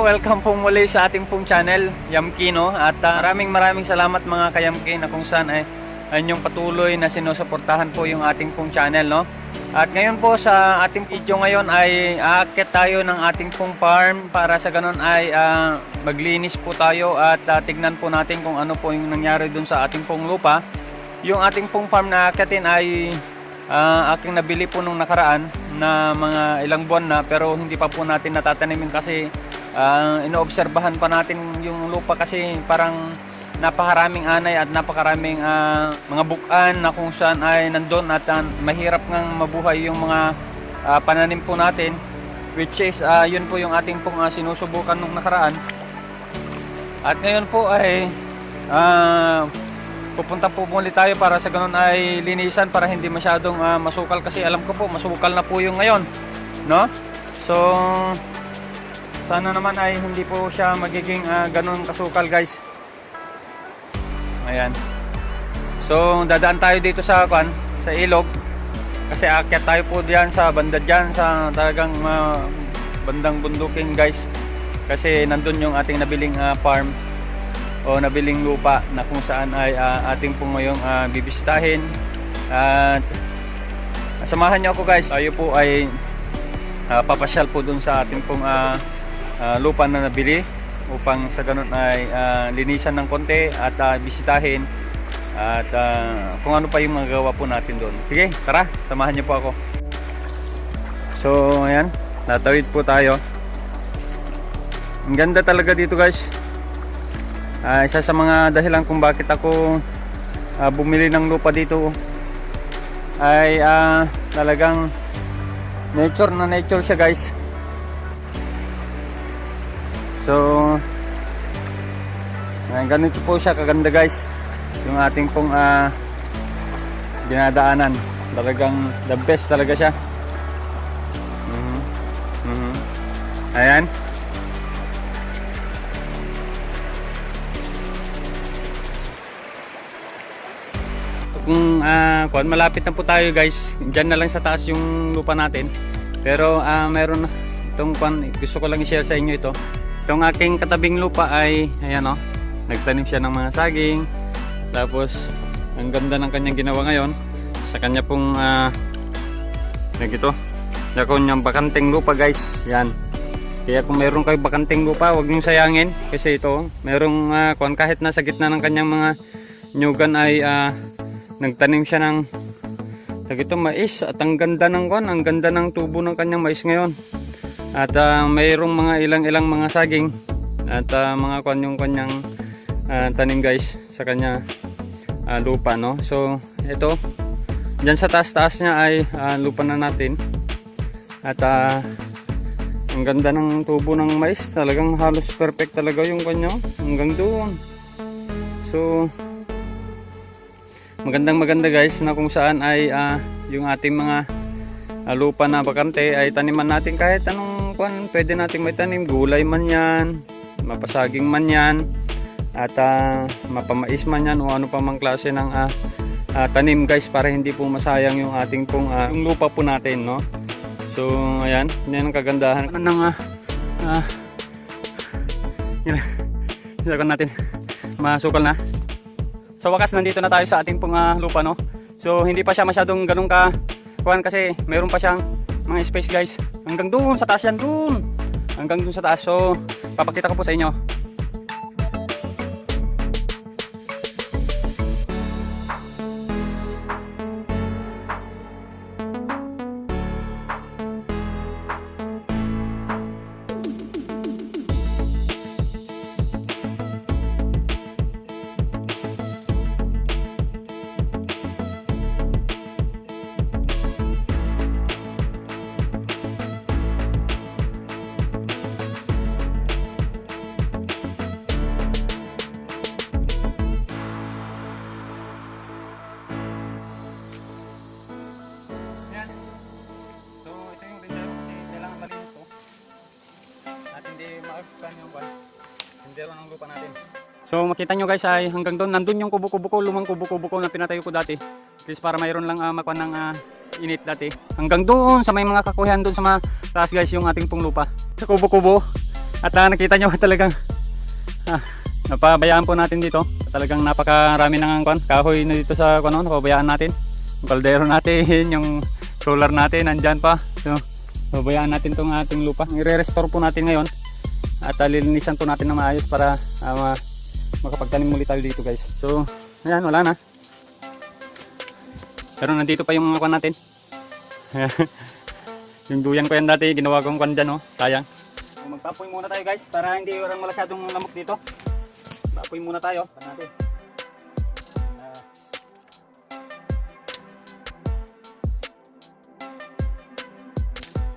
welcome po muli sa ating pong channel, Yamkino. At ah, maraming maraming salamat mga kayamki na kung saan ay inyong patuloy na sinusuportahan po yung ating pong channel. No? At ngayon po sa ating video ngayon ay aakyat tayo ng ating pong farm para sa ganun ay ah, maglinis po tayo at ah, tignan po natin kung ano po yung nangyari dun sa ating pong lupa. Yung ating pong farm na aakyatin ay ah, aking nabili po nung nakaraan na mga ilang buwan na pero hindi pa po natin natatanimin kasi ah, inoobserbahan pa natin yung lupa kasi parang napakaraming anay at napakaraming ah, mga bukan na kung saan ay nandun at ah, mahirap ngang mabuhay yung mga ah, pananim po natin which is ah, yun po yung ating pong ah, sinusubukan nung nakaraan. At ngayon po ay ah, pupunta po muli tayo para sa ganun ay linisan para hindi masyadong ah, masukal kasi alam ko po masukal na po yung ngayon no? So sana naman ay hindi po siya magiging ah, ganun kasukal guys. Ayan. So dadaan tayo dito sa kwan sa ilog. Kasi aakyat tayo po diyan sa banda diyan sa talagang ah, bandang bundukin guys. Kasi nandun yung ating nabiling ah, farm o nabiling lupa na kung saan ay ah, ating po ngayong ah, bibisitahin. At samahan niyo ako guys. Tayo po ay ah, papasyal po dun sa ating pong ah, ah, lupa na nabili upang sa ganun ay ah, linisan ng konti at ah, bisitahin at ah, kung ano pa yung magagawa po natin doon. Sige tara samahan niyo po ako. So ayan natawid po tayo. Ang ganda talaga dito guys. Ah, isa sa mga dahilan kung bakit ako ah, bumili ng lupa dito ay ah, talagang nature na nature siya guys. So ah, ganito po siya kaganda guys. Yung ating pong ah, dinadaanan. Talagang the best talaga siya. Mhm. Mhm. Ayan. kung ah, kuwan, malapit na po tayo guys Diyan na lang sa taas yung lupa natin pero ah, meron itong gusto ko lang i-share sa inyo ito itong aking katabing lupa ay ayan o nagtanim siya ng mga saging. Tapos ang ganda ng kanyang ginawa ngayon sa kanya pong uh, ito na kanyang bakanteng lupa guys. Yan. Kaya kung meron kayo bakanteng lupa huwag niyong sayangin. Kasi ito merong uh, kuwan, kahit nasa gitna ng kanyang mga nyugan ay ah, nagtanim siya ng ito mais. At ang ganda ng kwan, ang ganda ng tubo ng kanyang mais ngayon. At ah, mayroong mga ilang-ilang mga saging at ah, mga kwan yung kanyang ah, tanim guys sa kanya ah, lupa no. So ito diyan sa taas-taas niya ay ah, lupa na natin. At ah, ang ganda ng tubo ng mais, talagang halos perfect talaga yung kanya hanggang doon. So magandang maganda guys na kung saan ay ah, yung ating mga ah, lupa na bakante. Ay taniman natin kahit anong kwan. Pwede nating may tanim. Gulay man yan mapasaging man yan at ah, mapamais man yan o ano pa mang klase ng ah, ah, tanim guys para hindi po masayang yung ating pong ah, yung lupa po natin no? So ayan. Yan ang kagandahan. Ng ah, ah, yun, natin. Masukal na. Sa wakas nandito na tayo sa ating pong ah, lupa no. So hindi pa siya masyadong ganun ka kuan kasi meron pa siyang mga space guys. Hanggang doon sa taas yan doon. Hanggang doon sa taas. So papakita ko po sa inyo. So makita nyo guys ay hanggang doon nandun yung kubo-kubo ko, lumang kubo-kubo ko na pinatayo ko dati. At least para mayroon lang uh, makuha ng ah, init dati. Hanggang doon sa may mga kakuhan doon sa mga taas guys yung ating pong lupa. Sa kubo-kubo. At ah, nakita nyo talagang ah, napabayaan po natin dito. Talagang napakarami ng kwan, kahoy na dito sa kwan, no, napabayaan natin. Yung kaldero natin, yung solar natin, nandyan pa. So, napabayaan natin tong ating lupa. I-restore po natin ngayon. At ah, lilinisan po natin na maayos para ma- makapagtanim muli tayo dito guys. So, ayan, wala na. Pero nandito pa yung mga kwan natin. yung duyan ko yan dati, ginawa kong kwan dyan, oh. Sayang. So, magpapoy muna tayo guys para hindi orang masyadong lamok dito. Papoy muna tayo. Para natin. Ah.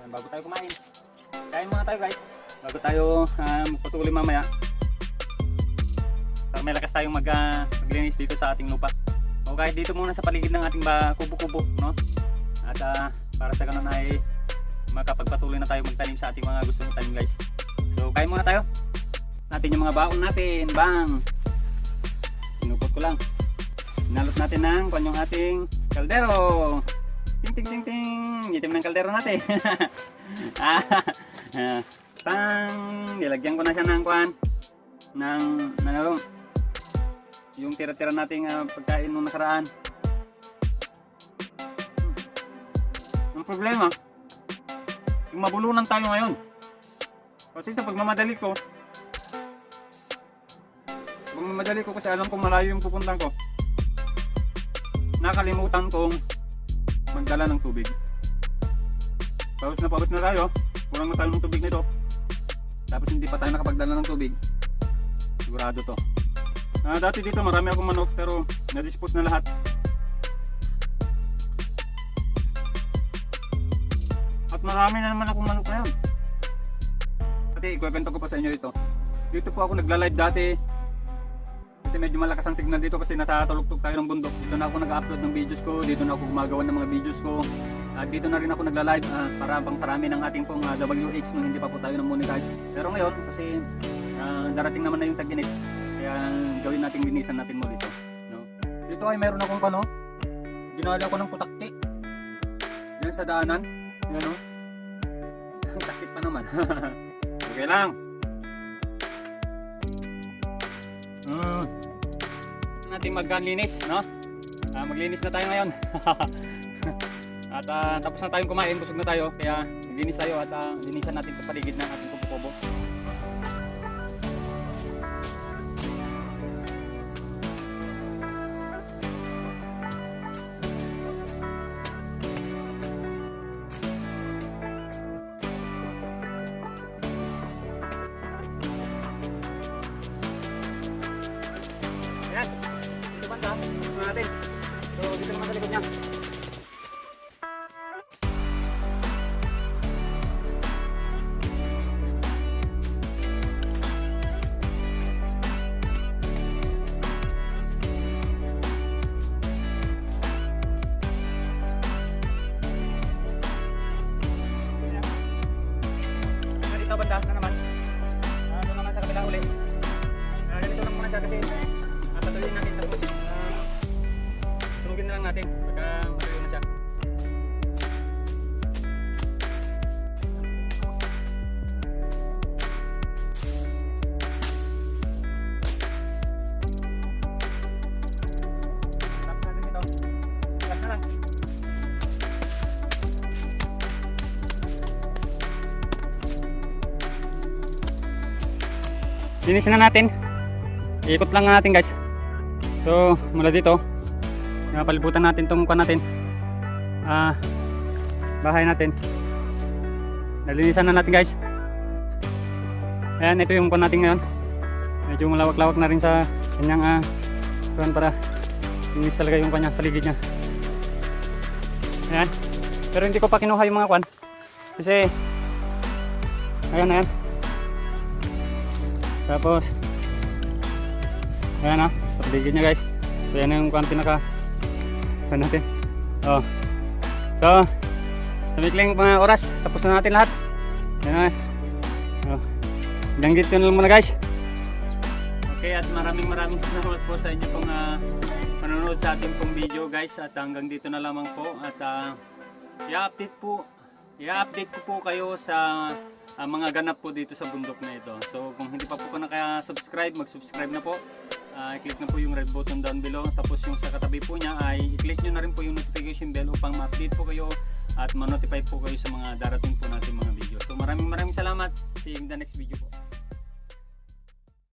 Bago tayo kumain. Kain muna tayo guys. Bago tayo ah, magpatuloy mamaya. Para may lakas tayong mag, ah, maglinis dito sa ating lupa. O kahit dito muna sa paligid ng ating kubo-kubo, no? At ah, para sa ganun ay makapagpatuloy na tayo magtanim sa ating mga gusto mong tanim guys. So kain muna tayo. Natin yung mga baon natin. Bang! Sinupot ko lang. Inalot natin ng kung ating kaldero. Ting ting ting ting. Itim ng kaldero natin. ah, ah, pang! Nilagyan ko na siya ng kwan. Ng, ano, yung tira-tira nating ah, pagkain nung nakaraan. Ang problema, yung mabulunan tayo ngayon. Kasi sa pagmamadali ko, pagmamadali ko kasi alam kong malayo yung pupuntan ko. Nakalimutan kong magdala ng tubig. Paus na paus na tayo. Kulang na tayo ng tubig nito. Tapos hindi pa tayo nakapagdala ng tubig. Sigurado to. Ah, dati dito marami akong manok pero na-dispose na lahat. At marami na naman akong manok ngayon. Dati, ikwento ko pa sa inyo ito. Dito po ako nagla-live dati. Kasi medyo malakas ang signal dito kasi nasa tulugtog tayo ng bundok. Dito na ako nag-upload ng videos ko, dito na ako gumagawa ng mga videos ko. At dito na rin ako nagla-live ah, para bang parami ng ating pong ah, WH nung hindi pa po tayo ng monetize. Pero ngayon, kasi ah, darating naman na yung tag-init, kaya gawin nating linisan natin mo dito. No? Dito ay meron akong kano, ginala ko ng putakti. Diyan sa daanan. Yan o. Ang sakit pa naman. okay lang. Hmm. Natin maglinis, no? Ah, maglinis na tayo ngayon. at ah, tapos na tayong kumain, busog na tayo. Kaya linis tayo at ah, linisan natin paligid ng ating kubo-kubo. Natin. So, dito naman sa likod niya. Linisin na natin. Ikot lang natin guys. So, mula dito, napalibutan natin tong kuan natin. Ah, bahay natin. Nalinisan na natin guys. Ayan, ito yung kuan natin ngayon. Medyo malawak-lawak na rin sa kanyang ah, kuan para linis talaga yung kanyang paligid niya. Ayan. Pero hindi ko pa kinuha yung mga kuan. Kasi, ayan, ayan. Tapos, ayan na, sa paligid niya guys. So, yan yung kung pinaka, ano natin. Oh. So, sa mikling mga oras, tapos na natin lahat. Ayan na. Oh. Hanggang dito na lang muna guys. Okay, at maraming maraming salamat po sa inyo pong ah, panonood sa ating pong video guys. At hanggang dito na lamang po. At ah, i-update po, i-update ko po kayo sa ah, mga ganap po dito sa bundok na ito. So kung hindi pa po po naka-subscribe, mag-subscribe na po. Ah, i-click na po yung red button down below. Tapos yung sa katabi po niya ay i-click nyo na rin po yung notification bell upang ma-update po kayo at ma-notify po kayo sa mga darating po natin mga video. So maraming maraming salamat. See you in the next video po.